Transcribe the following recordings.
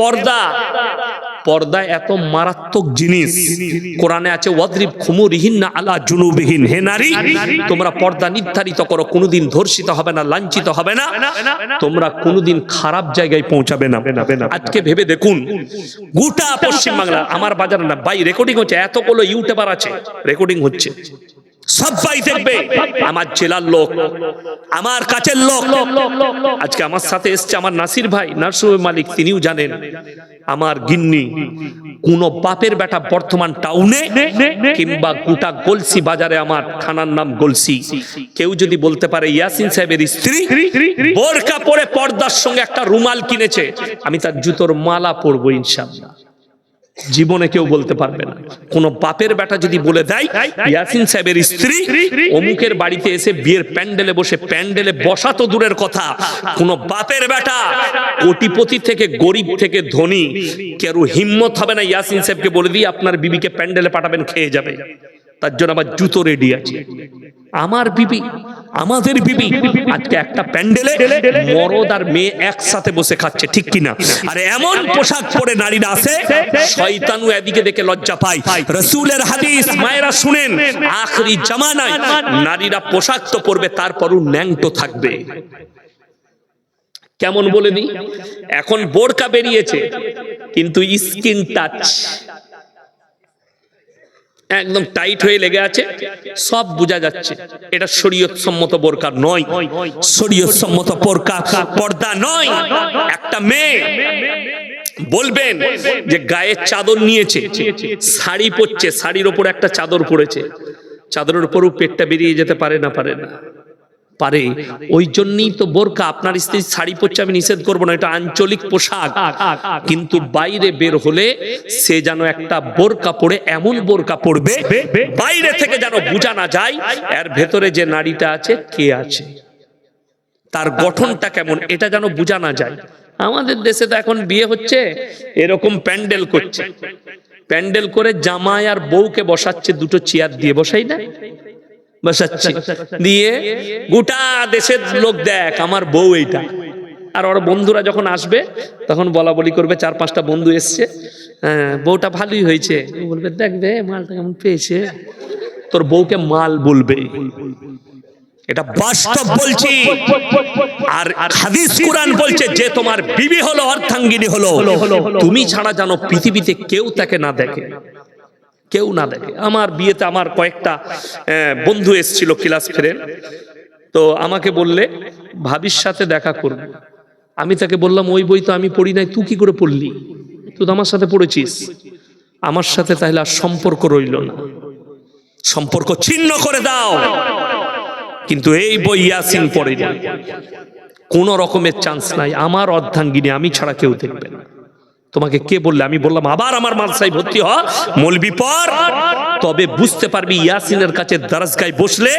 পর্দা। পর্দা এত মারাত্মক জিনিস। কোরআনে আছে, ওয়াদ্রিব খুমুরিহীন না আলা জুনুবিহীন। হে নারী, তোমরা পর্দা নির্ধারিত করো, কোনোদিন ধর্ষিত হবে না, লাঞ্ছিত হবে না। তোমরা কোনোদিন খারাপ জায়গায় পৌঁছাবে না। আজকে ভেবে দেখুন, গোটা পশ্চিম বাংলা আমার বাজার না বাই রেকর্ডিং হচ্ছে, এতগুলো ইউটিউবার আছে রেকর্ডিং হচ্ছে। সবাই দেখবে। আমার জেলার লোক, আমার কাছের লোক। আজকে আমার সাথে এসছে আমার নাসির ভাই নার্সুর মালিক, তিনিও জানেন, আমার গিন্নি, কোন বাপের বেটা বর্তমান টাউনে কিংবা গোটা গলসি বাজারে আমার থানার নাম গলসি। কেউ যদি বলতে পারে ইয়াসিন সাহেবের স্ত্রী, বোরকা পরে পর্দার সঙ্গে একটা রুমাল কিনেছে, আমি তার জুতোর মালা পরবো ইনশাআল্লাহ। জীবনে কেউ বলতে পারবে না। কোন বাপের বেটা যদি বলে দেয়, ইয়াসিন সাহেবের স্ত্রী অমুকের বাড়িতে এসে বিয়ের প্যান্ডেলে বসে প্যান্ডেলে বসা তো দূরের কথা। কোন বাপের বেটা কোটিপতি থেকে গরিব থেকে ধনী কেউ হিম্মত হবে না ইয়াসিন সাহেবকে বলে দিয়ে আপনার বিবিকে প্যান্ডেলে পাঠাবেন, খেয়ে যাবে। তার জন্য আমার জুতো রেডি আছে। আমার বিবি, আমাদের বিবি, আজকে একটা প্যান্ডেলে মরদ আর মেয়ে একসাথে বসে খাচ্ছে, ঠিক কিনা? আর এমন পোশাক পরে নারীরা আছে শয়তানু এদিকে দেখে লজ্জা পায়। রসুলের হাদিস, মায়েরা শুনেন, আখরি জামানায় নারীরা পোশাক তো পরবে, তারপরও ন্যাংটো থাকবে। কেমন বলে দিই? এখন বোরকা বেরিয়েছে, কিন্তু স্কিন টাচ একদম টাইট হয়ে লেগে আছে, সব বোঝা যাচ্ছে। এটা শরীয়ত সম্মত বোরকা নয়। শরীয়ত সম্মত বোরকা পর্দা নয়। একটা মেয়ে বলবেন যে গায়ের চাদর নিয়েছে, শাড়ি পরছে, শাড়ির ওপর একটা চাদর পড়েছে চাদরের উপরও পেটটা বেরিয়ে যেতে পারে না পারে না। পারে, ওই জন্যই তো বোরকা আপনার স্ত্রী শাড়ি পরছে, আমি নিষেধ করব না, এটা আঞ্চলিক পোশাক। কিন্তু বাইরে বের হলে সে যেন একটা বোরকা পরে এমন বোরকা পরবে, বাইরে থেকে যেন বোঝা না যায়, এর ভেতরে যে নারীটা আছে, কে আছে? তার গঠনটা কেমন, এটা যেন বোঝা না যায়। আমাদের দেশে তো এখন বিয়ে হচ্ছে, এরকম প্যান্ডেল করছে। প্যান্ডেল করে জামাই আর বউকে বসাচ্ছে, দুটো চেয়ার দিয়ে বসাই না? বসাচ্ছে। দিয়ে গোটা দেশের লোক দেখ আমার বউ এইটা। আর ওর বন্ধুরা যখন আসবে তখন বলা বলি করবে চার পাঁচটা বন্ধু এসছে। হ্যাঁ বউটা ভালোই হয়েছে। বলবে দেখবে মালটা কেমন পেয়েছে? তোর বউকে মাল বলবে। এটা বাস্তব বলছি। আর হাদিস কোরআন বলছে যে তোমার বিবি হলো অর্থাঙ্গিনী হলো। তুমি ছাড়া জানো পৃথিবীতে কেউ তাকে না দেখে। কেউ না দেখে আমার বিয়েতে আমার কয়েকটা বন্ধু এসেছিল ক্লাস ফ্রেন্ড তো আমাকে বললে, ভাবির সাথে দেখা করবে। আমি তাকে বললাম, ওই বই তো আমি পড়ি নাই, তুই কি করে পড়লি? তুই তো আমার সাথে পড়েছিস। আমার সাথে তাহলে আর সম্পর্ক রইল না। সম্পর্ক ছিন্ন করে দাও। কিন্তু এই বই ইয়াসিন পড়েনি। কোন রকমের চান্স নাই। আমার অর্ধাঙ্গিনী, আমি ছাড়া কেউ দেখবে না। তোমাকে কে বললে? আমি বললাম, আবার আমার মালসাই ভর্তি হ, মলবি পর তবে বুঝতে পারবি ইয়াসিনের কাছে দারাজগায় বসলে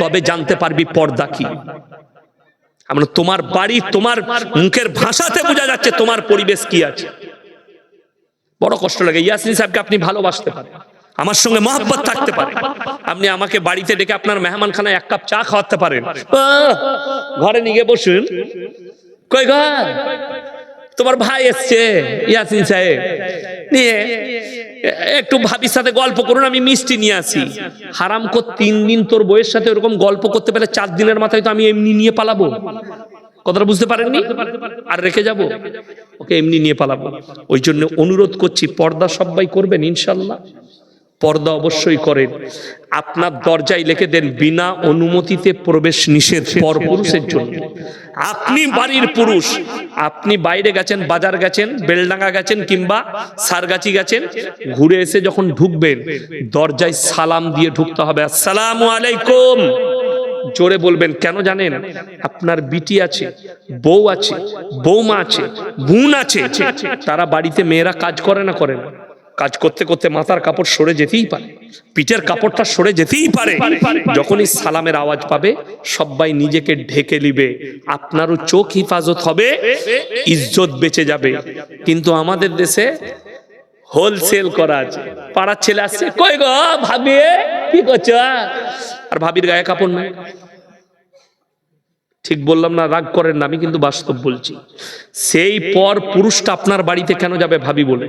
তবে জানতে পারবি পর্দা কি। আমরা তোমার বাড়ি, তোমার মুখের ভাষাতে বোঝা যাচ্ছে তোমার পরিবেশ কি আছে। বড় কষ্ট লাগে। ইয়াসিন সাহেবকে আপনি ভালোবাসতে পারেন। আমার সঙ্গে মহাব্বত থাকতে পারে আপনি আমাকে বাড়িতে ডেকে আপনার মেহমান খানায় এক কাপ চা খাওয়াতে পারেন। ঘরে নিয়ে বসুন। কই ঘর তোমার ভাই এসছে, ইয়াসিন সাহেব। নিয়ে একটু ভাবির সাথে গল্প করুন, আমি মিষ্টি নিয়ে আসি। হারাম কর তিন দিন তোর বইয়ের সাথে ওরকম গল্প করতে পেলে চার দিনের মাথায় তো আমি এমনি নিয়ে পালাবো। কথাটা বুঝতে পারেননি? আর রেখে যাব? ওকে, এমনি নিয়ে পালাবো। ওই জন্য অনুরোধ করছি, পর্দা সবাই করবেন, ইনশাল্লাহ। পর্দা অবশ্যই করেন। আপনার দরজায় লিখে দেন, বিনা অনুমতিতে প্রবেশ নিষেধ পরপুরুষের জন্য। আপনি বাড়ির পুরুষ। আপনি বাইরে গেছেন, বাজার গেছেন, বেলডাঙ্গা গেছেন কিংবা সারগাছি গেছেন, ঘুরে এসে যখন ঢুকবেন, দরজায় সালাম দিয়ে ঢুকতে হবে। আসসালামু আলাইকুম। জোরে বলবেন, কেন জানেন? আপনার বিটি আছে, বউ আছে, বৌমা আছে, বোন আছে, তারা বাড়িতে মেয়েরা কাজ করে না করে না। কাজ করতে করতে মাথার কাপড় সরে যেতেই পারে। পিঠের কাপড়টা সরে যেতেই পারে। যখনই সালামের আওয়াজ পাবে সবাই নিজেকে ঢেকে নিবে। আপনারও চোখ হিফাজত হবে, ইজ্জত বেঁচে যাবে। কিন্তু আমাদের দেশে হোলসেল করা আছে। পাড়ার ছেলে আসছে, কই গো ভাবি, কি করছ? আর ভাবির গায়ে কাপড় নাই। ঠিক বললাম না, রাগ করেন না, আমি কিন্তু বাস্তব বলছি। সেই পর পুরুষটা আপনার বাড়িতে কেন যাবে ভাবি বলে?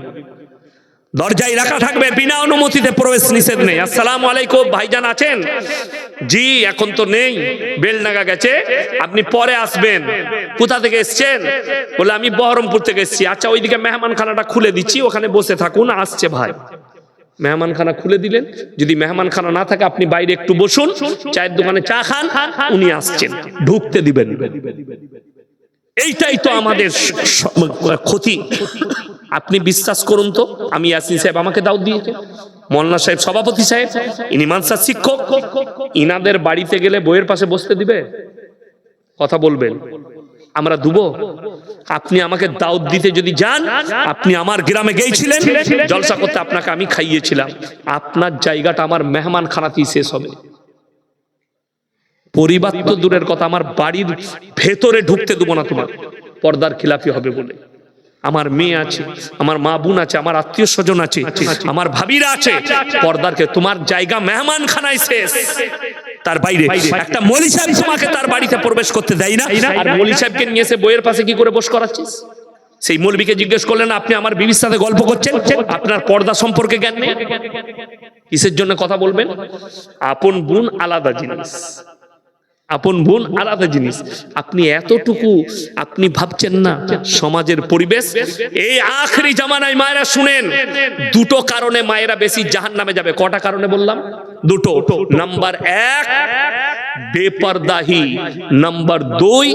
দরজায় রাখা থাকবে, বিনা অনুমতিতে প্রবেশ নিষেধ নেই। আসসালাম আলাইকুম, ভাইজান আছেন? জি, এখন তো নেই। বেলনাগা গেছে। আপনি পরে আসবেন। কোথা থেকে এসছেন? বলে আমি বহরমপুর থেকে এসেছি। আচ্ছা ওইদিকে মেহমানখানাটা খুলে দিচ্ছি, ওখানে বসে থাকুন, আসছে ভাই। মেহমানখানা খুলে দিলেন। যদি মেহমানখানা না থাকে, আপনি বাইরে একটু বসুন। চায়ের দোকানে চা খান, উনি আসছেন। ঢুকতে দিবেন। এইটাই তো আমাদের ক্ষতি। আপনি বিশ্বাস করুন তো। আমি ইয়াসিন সাহেব, আমাকে দাও দিয়েছে। মোল্লা সাহেব, সভাপতি সাহেব, ইনি মানসা শিক্ষক। ইনাদের বাড়িতে গেলে বইয়ের পাশে বসতে দিবে? কথা বলবেন। আমরা দুবো আপনি আমাকে দাউদ দিতে যদি যান, আপনি আমার গ্রামে গিয়েছিলেন, জলসা করতে আপনাকে আমি খাইয়েছিলাম। আপনার জায়গাটা আমার মেহমান খানাতেই শেষ হবে। পরিবার তো দূরের কথা, আমার বাড়ির ভেতরে ঢুকতে দেবো না তোমার। পর্দার খিলাফি হবে বলে। আমার মেয়ে আছে, আমার মা বোন আছে, আমার আত্মীয় স্বজন আছে, আমার ভাবিরা আছে পর্দারকে তোমার জায়গা মেহমান খানায় শেষ। তার বাইরে একটা মলি সাহেব তোমাকে তার বাড়িতে প্রবেশ করতে দেয় না। আর মলি সাহেবকে নিয়ে এসে বইয়ের পাশে কি করে বস করাচ্ছিস? সেই মৌলবীকে জিজ্ঞেস করলেন, আপনি আমার বিবির সাথে গল্প করছেন? আপনার পর্দা সম্পর্কে জ্ঞান নেই? কিসের জন্য কথা বলবেন? আপন বোন আলাদা জিনিস। আপন বোন আলাদা জিনিস। আপনি এতটুকু আপনি ভাবছেন না সমাজের পরিবেশ? এই আখরি জামানায় মায়েরা শুনেন, দুটো কারণে মায়েরা বেশি জাহান নামে যাবে। কটা কারণে বললাম? দুটো। নাম্বার এক, বেপরদাহি। নাম্বার দুই,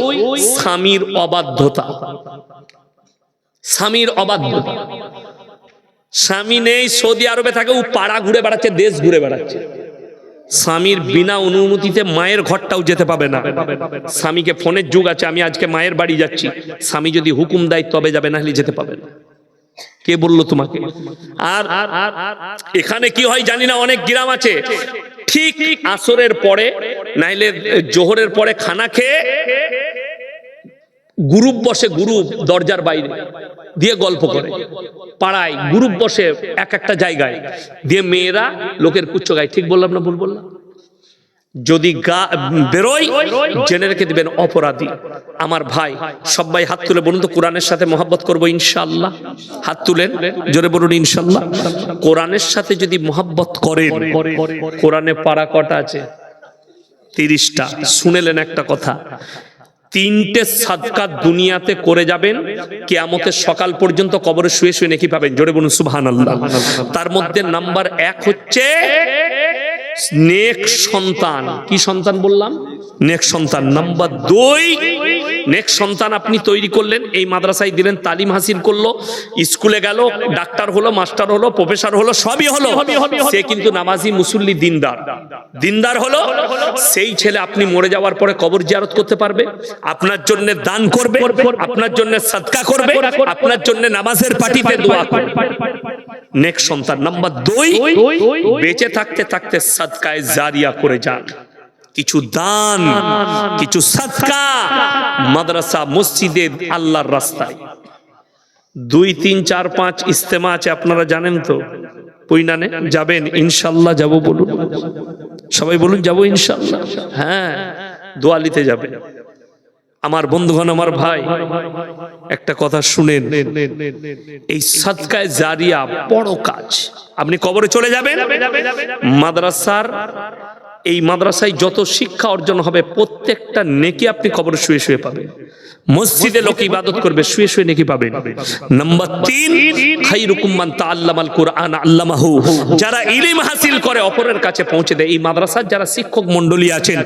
স্বামীর অবাধ্যতা। স্বামীর অবাধ্যতা। স্বামী নেই, সৌদি আরবে থাকে, ও পাড়া ঘুরে বেড়াচ্ছে, দেশ ঘুরে বেড়াচ্ছে। স্বামীর বিনা অনুমতিতে মায়ের ঘরটাও যেতে পাবে না। স্বামীকে ফোনের যুগ আছে, আমি আজকে মায়ের বাড়ি যাচ্ছি। স্বামী যদি হুকুম দেয়, তবে যাবে না হলে যেতে পাবে না। কে বলল তোমাকে? আর এখানে কি হয় জানি না, অনেক গ্রাম আছে। ঠিক আসরের পরে, নাইলে জোহরের পরে খানা খেয়ে গ্রুপ বসে, গ্রুপ দরজার বাইরে দিয়ে গল্প করে। পাড়ায়, গ্রুপ বসে এক একটা জায়গায়। দিয়ে মেয়েরা লোকের কুচ্ছ গায়। ঠিক বললাম না ভুল বললাম? যদি গা বেরোয়, জেনে রেখে দিবেন অপরাধী। আমার ভাই, সবাই হাত তুলে বলুন তো, কোরআনের সাথে মহাব্বত করব ইনশাল্লাহ হাত তুলেন, জোরে বলুন ইনশাল্লাহ কোরআনের সাথে যদি মহাব্বত করেন, কোরআনে পাড়া কটা আছে? তিরিশটা। শুনেলেন একটা কথা। তিনটে সাদকা দুনিয়াতে করে যাবেন, কেয়ামতের সকাল পর্যন্ত কবরে শুয়ে শুয়ে নাকি পাবেন। জোরে বলুন, সুবহানাল্লাহ। তার মধ্যে নাম্বার এক হচ্ছে নেক সন্তান। কি সন্তান বললাম? নেক সন্তান। নাম্বার দুই, নেক সন্তান আপনি তৈরি করলেন, এই মাদ্রাসায় দিলেন, তালিম হাসিল করল, স্কুলে গেল, ডাক্তার হলো, মাস্টার হলো, প্রফেসর হলো, সবই হলো। সে কিন্তু নামাজি মুসল্লি দিনদার। দিনদার হলো, সেই ছেলে আপনি মরে যাওয়ার পরে কবর জিয়ারত করতে পারবে, আপনার জন্য দান করবে, আপনার জন্য সদকা করবে, আপনার জন্য নামাজের পার্টিতে দোয়া করবে। নেক সন্তান। নাম্বার দুই, বেঁচে থাকতে থাকতে সদকায় জারিয়া করে যান। কিছু দান, কিছু সৎকা মাদ্রাসা, মসজিদে আল্লাহর রাস্তায়। দুই, তিন, চার, পাঁচ ইস্তেমা আছে, আপনারা জানেন তো? পুইনানে যাবেন, ইনশাল্লাহ যাব বলুন। সবাই বলুন, যাব ইনশাল্লাহ। হ্যাঁ দোয়ালিতে যাবে আমার বন্ধুগণ, আমার ভাই, একটা কথা শুনেন। এই সাদকায় জারিয়া বড় কাজ। আপনি কবরে চলে যাবেন? মাদ্রাসার এই মাদ্রাসায় যত শিক্ষা অর্জন হবে, প্রত্যেকটা নেকি আপনি কবরে শুয়ে শুয়ে পাবেন। মসজিদে লোক ইবাদত করবে শুয়ে শুয়ে নেকি পাবেন নাম্বার তিন খাইরুকুম মান তাআল্লামাল কুরআন আল্লামাহু। যারা ইলম হাসিল করে অপরের কাছে পৌঁছে দেয়। এই মাদ্রাসার যারা শিক্ষক মণ্ডলী আছেন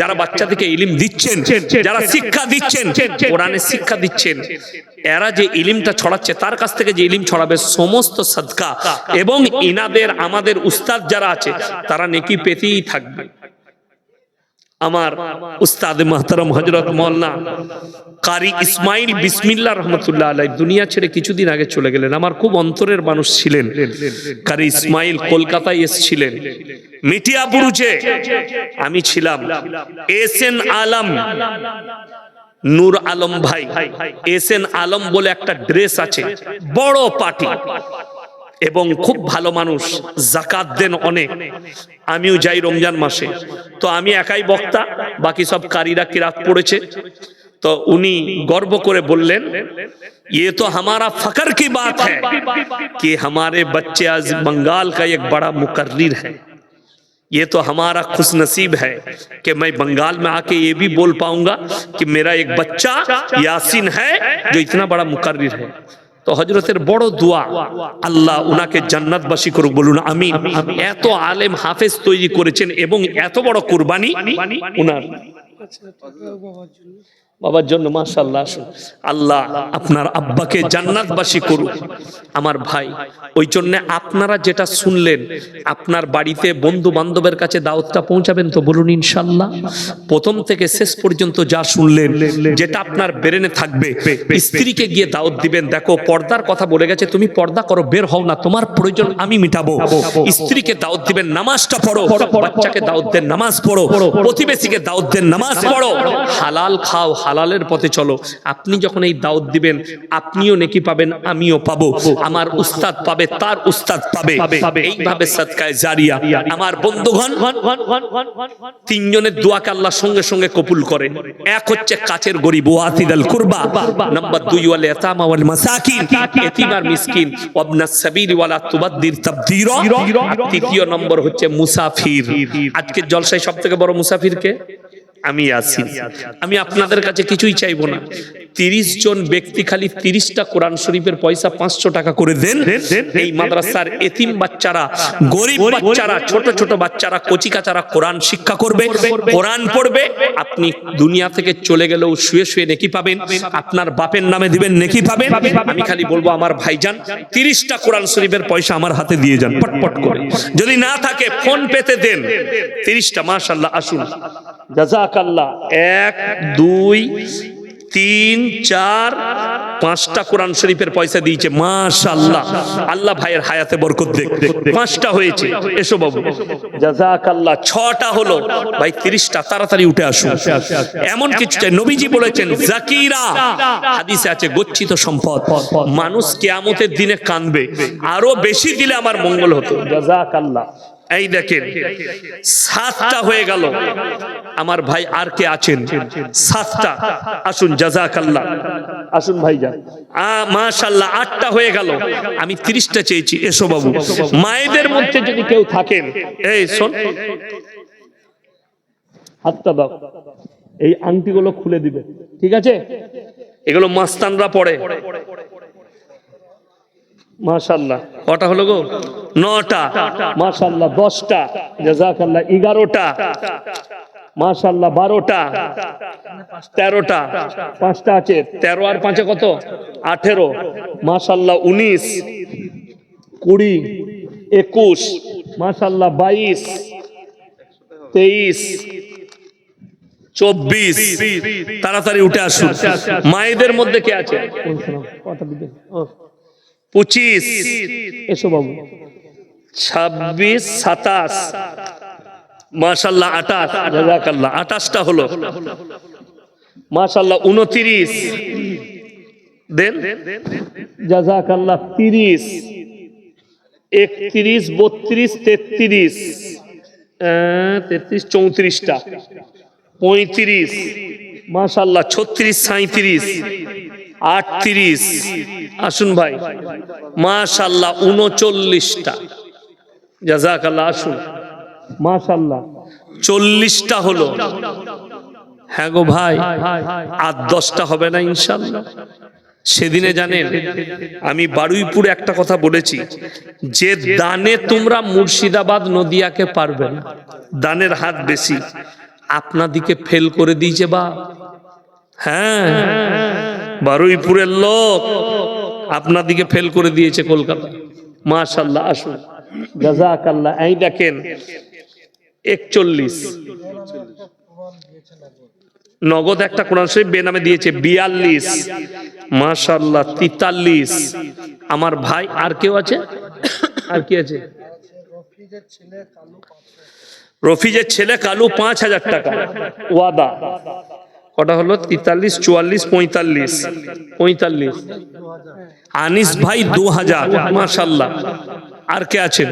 যারা বাচ্চাদেরকে ইলম দিচ্ছেন যারা শিক্ষা দিচ্ছেন কোরআনের শিক্ষা দিচ্ছেন এরা যে ইলিমটা ছড়াচ্ছে তার কাছ থেকে যে ইলিম ছড়াবে সমস্ত সদকা। এবং ইনাদের আমাদের উস্তাদ যারা আছে তারা নেকি পেতেই থাকবে। আমার উস্তাদ মাহতারাম হজরত মোল্লা কারি ইসমাইল বিসমিল্লা রহমতুল্লাহ আলাই দুনিয়া ছেড়ে কিছুদিন আগে চলে গেলেন। আমার খুব অন্তরের মানুষ ছিলেন। কারি ইসমাইল কলকাতায় এসেছিলেন। মিটিয়া বুরুজে আমি ছিলাম। এস এন আলম নূর আলম ভাই। এস এন আলম বলে একটা ড্রেস আছে। বড় পার্টি। এবং খুব ভালো মানুষ জাকাত দেন অনেক আমিও যাই রমজান মাসে তো আমি একাই বক্তা বাকি সব কারীরা কিরাত পড়েছে তো উনি গর্ব করে বললেন ये तो हमारा फकर की बात है कि हमारे बच्चे आज बंगाल का एक बड़ा मुकर्रिर है ये तो हमारा खुश नसीब है कि मैं बंगाल में आके ये भी बोल पाऊंगा कि मेरा एक बच्चा यासीन है जो इतना बड़ा मुकर्रिर है তো হজরতের বড় দোয়া, আল্লাহ উনাকে জান্নাতবাসী করুক বলুন আমি এত আলেম হাফেজ তৈরি করেছেন এবং এত বড় কুরবানি উনার। বাবার জন্য মাশাল্লাহ আসুন। আল্লাহ আপনার আব্বাকে জান্নাতবাসী করুক। আমার ভাই, ওই জন্য আপনারা যেটা শুনলেন, আপনার বাড়িতে বন্ধু বান্ধবের কাছে দাওয়াতটা পৌঁছাবেন তো বলুন ইনশাল্লাহ প্রথম থেকে শেষ পর্যন্ত যা শুনলেন, যেটা আপনার ব্রেনে থাকবে, স্ত্রীকে গিয়ে দাওয়াত দিবেন। দেখো, পর্দার কথা বলে গেছে, তুমি পর্দা করো, বের হও না, তোমার প্রয়োজন আমি মিটাবো। স্ত্রীকে দাওয়াত দিবেন, নামাজটা পড়ো, বাচ্চাকে দাওয়াত দেন, নামাজ পড়ো, প্রতিবেশীকে দাওয়াত দেন, নামাজ পড়ো। হালাল খাও হালালের পথে চলো। আপনি যখন এই দাওয়াত দিবেন আপনিও নেকি পাবেন আমিও পাবো। আমার উস্তাদ পাবে তার উস্তাদ পাবে। এইভাবে সৎকায় জারিয়া আমার বন্ধুগণ তিনজনের দোয়াকে আল্লাহ সঙ্গে সঙ্গে কবুল করে। এক হচ্ছে কাছের গরিব ওয়াতিদাল কুরবা নাম্বার দুই ওয়াল ইয়াতামা ওয়াল মাসাকিন এতিম আর মিসকিন ওয়াবনাস সাবিল ওয়ালা তুবাদ্দির তাবদীরা। তৃতীয় নম্বর হচ্ছে মুসাফির। আজকের জলসায় সবথেকে বড় মুসাফির কে আমি আছি। আমি আপনাদের কাছে কিছুই চাইব না। তিরিশ জন ব্যক্তি খালি তিরিশটা কোরআন শরীফের পয়সা পাঁচশো টাকা করে দেন। এই মাদ্রাসার এতিম বাচ্চারা গরিব বাচ্চারা ছোট ছোট বাচ্চারা কচিকাচারা কোরআন শিক্ষা করবে কোরআন পড়বে। আপনি দুনিয়া থেকে চলে গেলেও শুয়ে শুয়ে নেকি পাবেন। আপনার বাপের নামে দিবেন নেকি পাবেন। আমি খালি বলব আমার ভাইজান তিরিশটা কোরআন শরীফের পয়সা আমার হাতে দিয়ে যান পটপট করে। যদি না থাকে ফোন পেতে দেন। তিরিশটা মাশাল্লাহ আসুন। জাজাকাল্লাহ এক দুই তিন চার পাঁচটা কোরআন শরীফের পয়সা দিয়েছে। মাশাল্লাহ আল্লাহ ভাইয়ের হায়াতে বরকত দেখ। পাঁচটা হয়েছে। এসো বাবু। জাজাকাল্লাহ ছটা হলো। ভাই তিরিশটা। তাড়াতাড়ি উঠে আসুন। এমন কিছু চাই নবীজি বলেছেন জাকিরা। হাদিসে আছে গচ্ছিত সম্পদ। মানুষ কেয়ামতের দিনে কানবে আরও বেশি দিলে আমার মঙ্গল হতো। জাজাকাল্লাহ এই দেখেন সাতটা হয়ে গেল। আমার ভাই আর কে আছেন? সাতটা। আসুন জাজাকাল্লাহ। আসুন ভাই যান। মাশাল্লাহ আটটা হয়ে গেল। আমি তিরিশটা চেয়েছি। এসো বাবু। মায়েদের মধ্যে যদি কেউ থাকেন এই শোন। হাতটা দাও। এই আংটিগুলো খুলে দিবে। ঠিক আছে? এগুলো মাস্তানরা পড়ে। মাশাল্লাহ। কটা হলো গো? নটা। মাশাল্লাহ দশটা। জাজাকাল্লাহ এগারোটা। মাশাল্লাহ বারোটা। তেরোটা। পাঁচটা আছে। তেরো আর পাঁচে কত? আঠেরো। মাশাল্লাহ উনিশ। কুড়ি। একুশ। মাশাল্লাহ বাইশ। তেইশ। চব্বিশ। তাড়াতাড়ি উঠে আসুন। মায়েদের মধ্যে কে আছে? পঁচিশ। এসো বাবু। ছাব্বিশ সাতাশ। মাশাল্লাহ আঠাশ। জাজাকাল্লাহ আঠাশটা হলো। মাশাল্লাহ উনতিরিশ। দেন। জাজাকাল্লাহ তিরিশ। একত্রিশ বত্রিশ তেত্রিশ। তেত্রিশ চৌত্রিশটা। পঁয়ত্রিশ। মাশাল্লাহ ছত্রিশ সাঁত্রিশ আটত্রিশ। আসুন ভাই মাশাল্লাহ উনচল্লিশটা। জাজাকাল্লাহ আসুন। মাশাল্লাহ। চল্লিশটা হলো। হ্যাঁ গো ভাই আর দশটা হবে না ইনশাল্লাহ? সেদিনে জানেন আমি বারুইপুরে একটা কথা বলেছি যে দানে তোমরা মুর্শিদাবাদ নদিয়াকে পারবে না দানের হাত বেশি। আপনাদিকে ফেল করে দিয়েছে বা? হ্যাঁ। বারুইপুরের লোক আপনার দিকে ফেল করে দিয়েছে কলকাতা। মাশাল্লাহ আসুন। জাজাকাল্লাহ এই দেখেন, একচল্লিশ। নগদ একটা কোরআন শরীফ বেনামে দিয়েছে, বিয়াল্লিশ। মাশাল্লাহ তিতাল্লিশ। আমার ভাই, আর কেউ আছে? আর কি আছে? রফিজের ছেলে কালু পাঁচ হাজার টাকা। ওয়াদা। কটা হলো? তেতাল্লিশ, চুয়াল্লিশ, পঁয়তাল্লিশ। পঁয়তাল্লিশ। আনিস ভাই দু হাজার মাশাল্লাহ আর কে আছেন?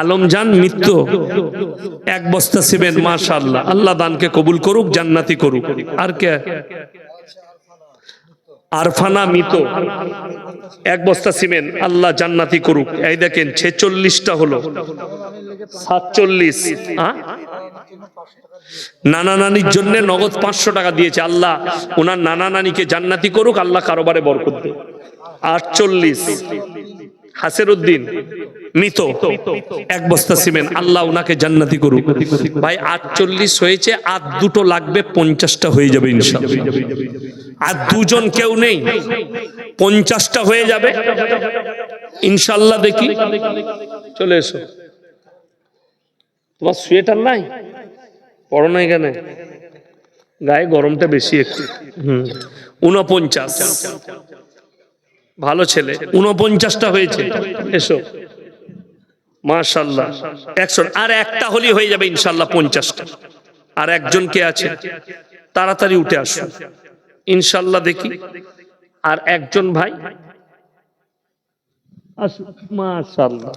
আলমজান মিত্র। এক বস্তা সিমেন্ট, মাশাআল্লাহ। আল্লাহ দানকে কবুল করুক, জান্নাতি করুক। আর কে? আরফানা মিত। এক বস্তা সিমেন্ট, আল্লাহ জান্নাতি করুক। এই দেখেন, ছেচল্লিশটা হলো। সাতচল্লিশ নানা নানির জন্য নগদ পাঁচশো টাকা দিয়েছে আল্লাহ। ওনার নানা নানিকে জান্নাতি করুক, আল্লাহ কারোবারে বরকত দেয়। আটচল্লিশ হাসের উদ্দিন মৃত। এক বস্তা সিমেন্ট, আল্লাহ ওনাকে জান্নাতি করুক। ভাই, আটচল্লিশ হয়েছে, আর দুটো লাগবে, পঞ্চাশটা হয়ে যাবে ইনশাল্লাহ আর দুজন কেউ নেই। পঞ্চাশটা হয়ে যাবে। ইনশাল্লাহ দেখি। চলে এসো। তোমার সোয়েটার নাই? পড়ো না এখানে। গায়ে গরমটা বেশি একটু। হুম। উনপঞ্চাশ ভালো ছেলে। উনপঞ্চাশটা হয়েছে। এসো। মাশাল্লাহ। একশো আর একটা হলেই হয়ে যাবে ইনশাল্লাহ পঞ্চাশটা। আর একজন কে আছে? তাড়াতাড়ি উঠে আসুন ইনশাল্লাহ দেখি। আর একজন ভাই? মাশাল্লাহ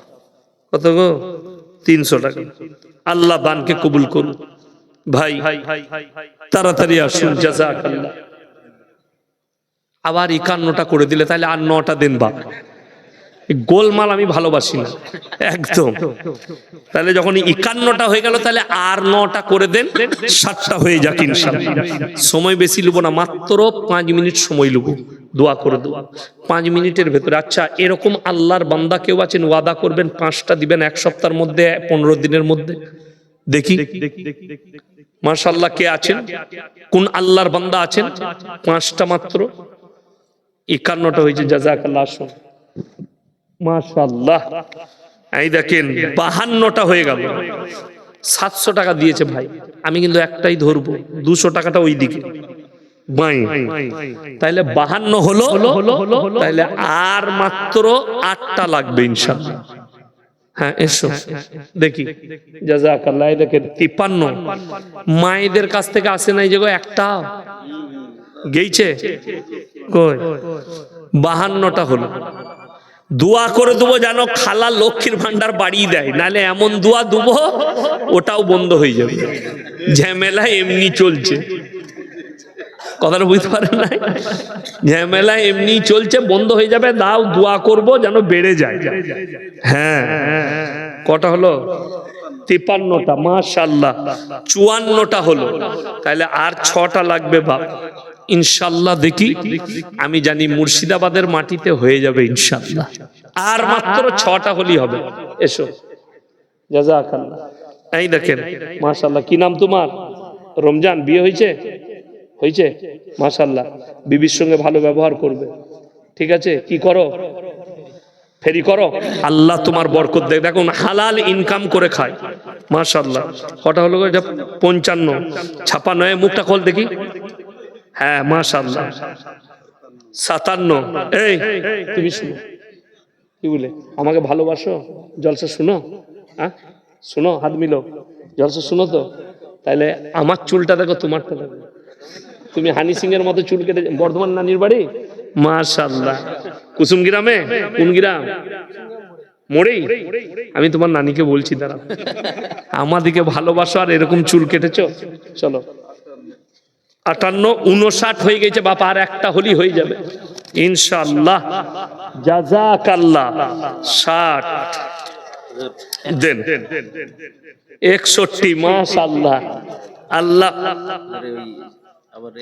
কত গো? তিনশো টাকা। আল্লাহ বানকে কবুল করুন ভাই তাড়াতাড়ি আসুন জাজাক আল্লাহ আবার একান্নটা করে দিলে তাহলে আর নটা দিন বা গোলমাল আমি ভালোবাসি না। একদম। তাহলে যখন একান্নটা হয়ে গেল, তাহলে আর নটা করে দেন, সাতটা হয়ে যাক সময় বেশি লুবো না, মাত্র পাঁচ মিনিট সময় লুবো। দোয়া করে দেবো। পাঁচ মিনিটের ভেতরে আচ্ছা এরকম আল্লাহর বান্দা কেউ আছেন, ওয়াদা করবেন, পাঁচটা দিবেন এক সপ্তাহের মধ্যে, পনেরো দিনের মধ্যে? দেখি। মাশাল্লাহ কে আছেন? কোন আল্লাহর বান্দা আছেন? পাঁচটা মাত্র। একান্নটা হয়েছে, জাজাকাল্লাহ, আসুন। মাশাল্লাহ এই দেখেন, বাহান্নটা হয়ে গেল। সাতশো টাকা দিয়েছে ভাই। আমি কিন্তু একটাই ধরবো, দুশো টাকাটা ওই দিকে। তাইলে বাহান্ন হলো, তাইলে আর মাত্র আটটা লাগবে ইনশাল্লাহ হ্যাঁ এসো। দেখি। তিপ্পান্ন। মায়েদের কাছ থেকে আসে নাই যে গো একটা। গেইছে? কই? বাহান্নটা হলো। দোয়া করে দেবো যেন খালা লক্ষ্মীর ভান্ডার বাড়িয়ে দেয়। নালে এমন দোয়া দেবো, ওটাও বন্ধ হয়ে যাবে। ঝামেলা এমনি চলছে। কথাটা বুঝতে পারেন না? ঝামেলা এমনি চলছে, বন্ধ হয়ে যাবে দাও দোয়া করব যেন বেড়ে যায়। হ্যাঁ কটা হলো? তিপান্নটা মাশাল্লাহ। চুয়ান্নটা হলো। তাহলে আর ছটা লাগবে বাপ। ইনশাল্লাহ দেখি। আমি জানি মুর্শিদাবাদের মাটিতে হয়ে যাবে ইনশাল্লাহ। আর মাত্র ছটা হলি হবে। এসো। জাজাকাল্লাহ এই দেখেন মাশাল্লাহ কি নাম তোমার? রমজান বিয়ে হয়েছে? হয়েছে? মাশাল্লাহ বিবির সঙ্গে ভালো ব্যবহার করবে। ঠিক আছে কি করো? ফেরি করো? আল্লাহ তোমার বরকত দেখ। দেখুন হালাল ইনকাম করে খায়। মাশাল্লাহ কটা হলো এটা পঞ্চান্ন ছাপান্ন এ মুখটা খোল দেখি। হ্যাঁ মাশাল্লাহ সাতান্ন। এই, তুমি শুনো। কি বলে? আমাকে ভালোবাসো? জলসা শুনো? হ্যাঁ? শুনো, হাত মিলো। জলসা শুনো তো? তাহলে আমার চুলটা দেখো, তোমারটা দেখো। তুমি হানি সিং এর মতো চুল কেটে বর্ধমান নানির বাড়ি? মাশাল্লাহ কুসুম গ্রামে? কোন গ্রাম? মোড়েই? আমি তোমার নানিকে বলছি দাঁড়া আমাদিকে ভালোবাসো আর এরকম চুল কেটেছ? চলো। আটান্ন, উনষাট হয়ে গেছে বাবা আর একটা হলি হয়ে যাবে। ইনশাল্লাহ জাজাকাল্লাহ ষাট। দেন। একষট্টি মাশাল্লাহ আল্লাহ। আবার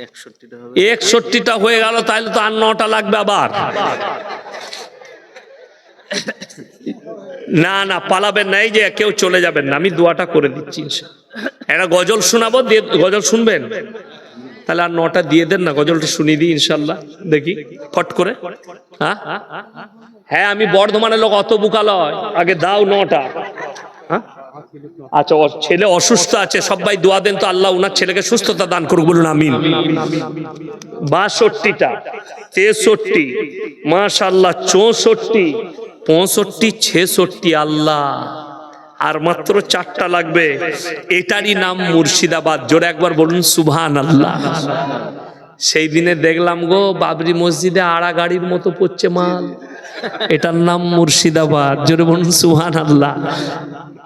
একষট্টিটা হয়ে গেল তাহলে তো আর নটা লাগবে আবার। না না, পালাবেন নাই যে কেউ চলে যাবেন না, আমি দোয়াটা করে দিচ্ছি। একটা গজল শোনাবো গজল শুনবেন? তাহলে আর নটা দিয়ে দেন না, গজলটা শুনিয়ে দিই ইনশাল্লাহ দেখি ফট করে। হ্যাঁ? হ্যাঁ আমি বর্ধমানের লোক, অত বুকা লয় আগে দাও নটা। হ্যাঁ? আচ্ছা ছেলে অসুস্থ আছে, সবাই দোয়া দেন তো আল্লাহ উনার ছেলেকে সুস্থতা দান করুক, বলুন আমিন। বাষট্টিটা, তেষট্টি মাশাল্লাহ চৌষট্টি, পঁয়ষট্টি, ছেষট্টি, আল্লাহ। আর মাত্র চারটা লাগবে। এটারই নাম মুর্শিদাবাদ। জোরে একবার বলুন সুবহান আল্লাহ সেই দিনে দেখলাম গো, বাবরি মসজিদে আড়া গাড়ির মতো পড়ছে মাল। এটার নাম মুর্শিদাবাদ। জোরে বলুন সুহান আল্লাহ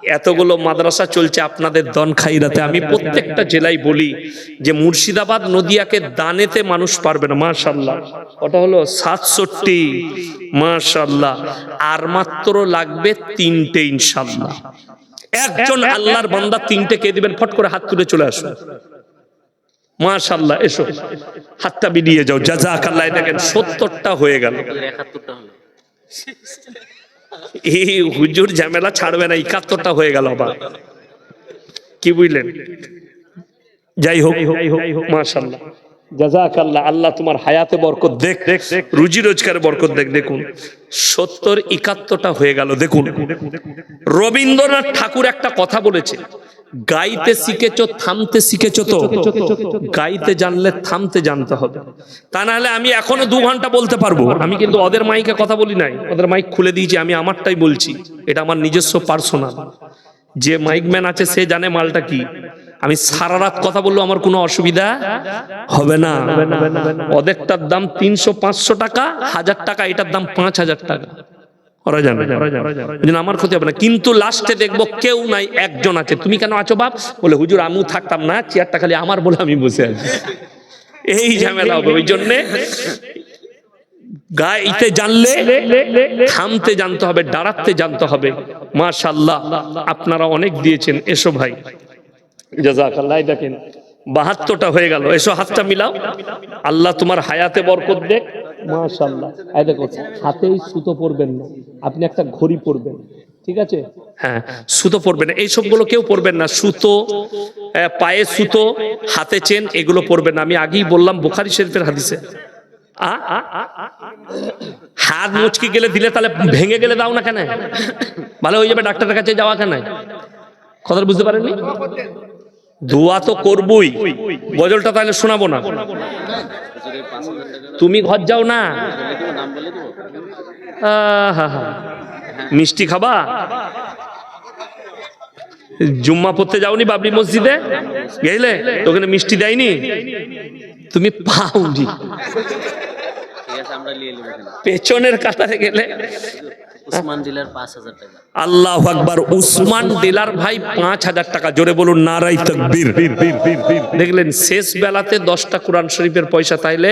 এতগুলো মাদ্রাসা চলছে আপনাদের দন খাইরাতে। আমি প্রত্যেকটা জেলায় বলি যে মুর্শিদাবাদ নদিয়াকে দানেতে মানুষ পারবে না মাশাল্লাহ ওটা হলো সাতষট্টি মাশাল্লাহ আর মাত্র লাগবে তিনটে ইনশাল্লাহ একজন আল্লাহর বান্দা তিনটে কে দিবেন? ফট করে হাত তুলে চলে আসুন। মাশাল্লাহ এসো। হাতটা বিলিয়ে যাও। জাজাক আল্লাহ দেখেন, সত্তরটা হয়ে গেল। একাত্তরটা হলো এই হুজুর ঝামেলা ছাড়বে না একাত্তরটা হয়ে গেল আবার। কি বুঝলেন? যাই হোক মাশাল্লাহ জাজাক আল্লাহ তোমার হায়াতে বরকত দেখ, রুজি রোজগারে বরকত দেখ, দেখুন। সত্তর একাত্তরটা হয়ে গেল, দেখুন। রবীন্দ্রনাথ ঠাকুর একটা কথা বলেছে, গাইতে শিখেছো, থামতে শিখেছো তো? গাইতে জানলে থামতে জানতে হবে। তা না হলে আমি এখনও দু ঘণ্টা বলতে পারব। আমি কিন্তু ওদের মাইকে কথা বলি নাই, ওদের মাইক খুলে দিয়েছি, আমি আমারটাই বলছি, এটা আমার নিজস্ব পার্সোনাল। যে মাইক ম্যান আছে, সে জানে মালটা কি। আমি সারা রাত কথা বললেও আমার কোনো অসুবিধা হবে না। ওদেরটার দাম তিনশো পাঁচশো টাকা, হাজার টাকা, এটার দাম পাঁচ হাজার টাকা। ওরা জানে। আমার ক্ষতি হবে না। কিন্তু লাস্টে দেখব কেউ নাই, একজন আছে। তুমি কেন আছো বাপ? বলে, হুজুর, আমিও থাকতাম না, চেয়ারটা খালি আমার বলে আমি বসে আছি। এই ঝামেলা হবে। ওই জন্যে গাইতে জানলে থামতে জানতে হবে দাঁড়াতে জানতে হবে। মাশাল্লাহ আপনারা অনেক দিয়েছেন, এসো ভাই। জাজাকাল্লাহ দেখেন, বাহাত্তরটা হয়ে গেল। এসো, হাতটা মিলাও। আল্লাহ তোমার হায়াতে বরকত দেখ মাশাল্লাহ এই দেখো, হাতেই সুতো পরবেন না, আপনি একটা ঘড়ি পরবেন, ঠিক আছে? হ্যাঁ সুতো পরবেন এই সবগুলো কেউ পরবেন না, সুতো পায়ে সুতো, হাতে চেন, এগুলো পরবেন না। আমি আগেই বললাম, বুখারি শরীফের হাদিসে? হাত মুচকি গেলে দিলে তাহলে ভেঙে গেলে দাও না কেন? ভালো হয়ে যাবে ডাক্তারের কাছে যাওয়া কেন? কথা বুঝতে পারেননি? দোয়া তো করবই। গজলটা তাহলে শোনাবো না। তুমি ঘর যাও না। মিষ্টি খাবা? জুম্মা পড়তে যাওনি বাবরি মসজিদে? গেলে? ওখানে মিষ্টি দেয়নি? তুমি পাওনি। পেছনের কাতারে গেলে উসমান জেলার পাঁচ হাজার টাকা। আল্লাহ আকবার উসমান ভাই পাঁচ হাজার টাকা। জোরে বলুন নারাই তকবীর। দেখলেন শেষ বেলাতে দশটা কোরআন শরীফের পয়সা তাইলে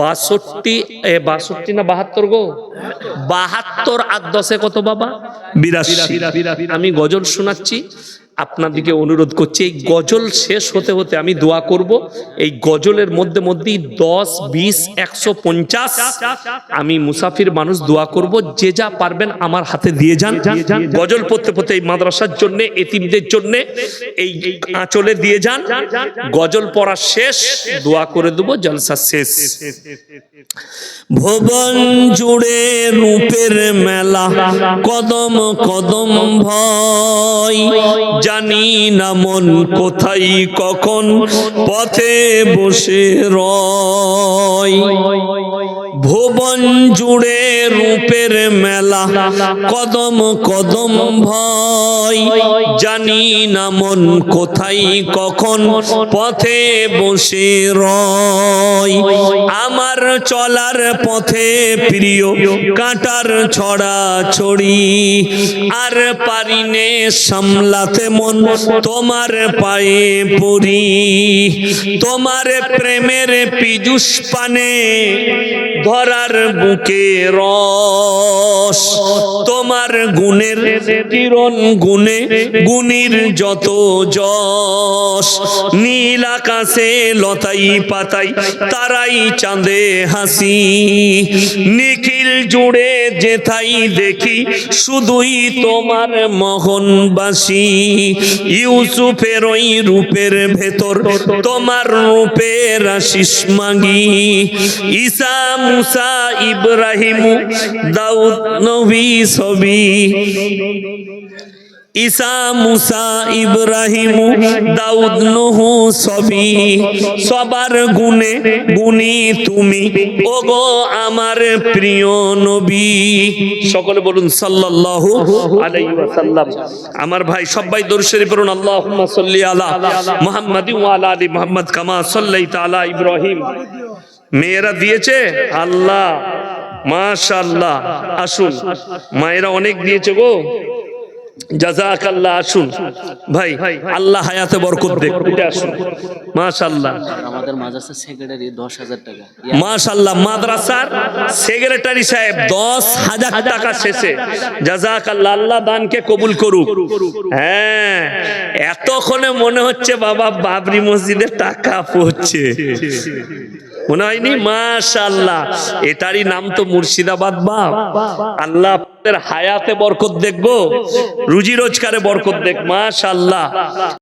বাষট্টি এ বাষট্টি না বাহাত্তর গো? বাহাত্তর আর দশে কত বাবা? বিরাশি। আমি গজল শোনাচ্ছি। আপনাদিকে অনুরোধ করছি, এই গজল শেষ হতে হতে আমি দোয়া করব। এই গজলের মধ্যে মধ্যেই দশ, বিশ, একশো পঞ্চাশ আমি মুসাফির মানুষ দোয়া করব, যে যা পারবেন আমার হাতে দিয়ে যান। গজল পড়তে পড়তে এই মাদ্রাসার জন্য, এতিমদের জন্য এই আঁচলে দিয়ে যান। গজল পড়া শেষ, দোয়া করে দেবো, জলসা শেষ। ভুবন জুড়ে রূপের মেলা, কদম কদম ভয় জানি না মন কোথায়, কখন পথে বসে রয়। ভুবন জুড়ে রূপের মেলা, কদম কদম ভয়। জানি না মন কোথায়, কখন পথে বসে রয়। আমার চলার পথে প্রিয়, কাঁটার ছড়া ছড়ি। আর পারিনে সামলাতে মন তোমার পায়ে পড়ি। তোমার প্রেমের পীযুষ পানে ধরার বুকে রস। তোমার গুণের কিরণ গুণে গুণীর যত যশ। নীল আকাশে লতাই পাতাই তারাই চাঁদে হাসি। নিখিল জুড়ে যেথাই দেখি, শুধুই তোমার মোহনবাসী। ইউসুফের ওই রূপের ভেতর তোমার রূপের আশিস মাগি। ঈসা মুসা ইব্রাহিম দাউদ নবী সবই ঈসা মুসা ইব্রাহিম, দাউদ নহু সবই সবার গুণে গুণী তুমি। ওগো আমার প্রিয় নবী। সকলে বলুন সাল্লাল্লাহু আলাইহি ওয়াসাল্লাম। আমার ভাই সবাই দরুদ শরীফ পড়ুন, আল্লাহুম্মা সাল্লি আলা মুহাম্মাদি ওয়া আলা আলি মুহাম্মদ কামা সাল্লাইতা আলা ইব্রাহিম। মেয়েরা দিয়েছে? আল্লাহ, মাশাআল্লাহ। আসুন, মায়েরা অনেক দিয়েছে গো। জাজাক আল্লাহ আসুন। ভাই আল্লাহ হায়াতে বরকত দেখ এটা আসুন মাশাআল্লাহ। আমাদের মাদ্রাসা সেক্রেটারি দশ হাজার টাকা। মাশাআল্লাহ মাদ্রাসার সেক্রেটারি সাহেব দশ হাজার টাকা শেষে জাজাক আল্লাহ আল্লাহ দানকে কবুল করুক। হ্যাঁ এতক্ষণে মনে হচ্ছে বাবা বাবরি মসজিদে টাকা পড়ছে। মনে হয়নি মাশাল্লাহ এটারই নাম তো মুর্শিদাবাদ বাপ। আল্লাহ হায়াতে বরকত দেখব রুজি রোজগারে বরকত দেখ, মাশাআল্লাহ।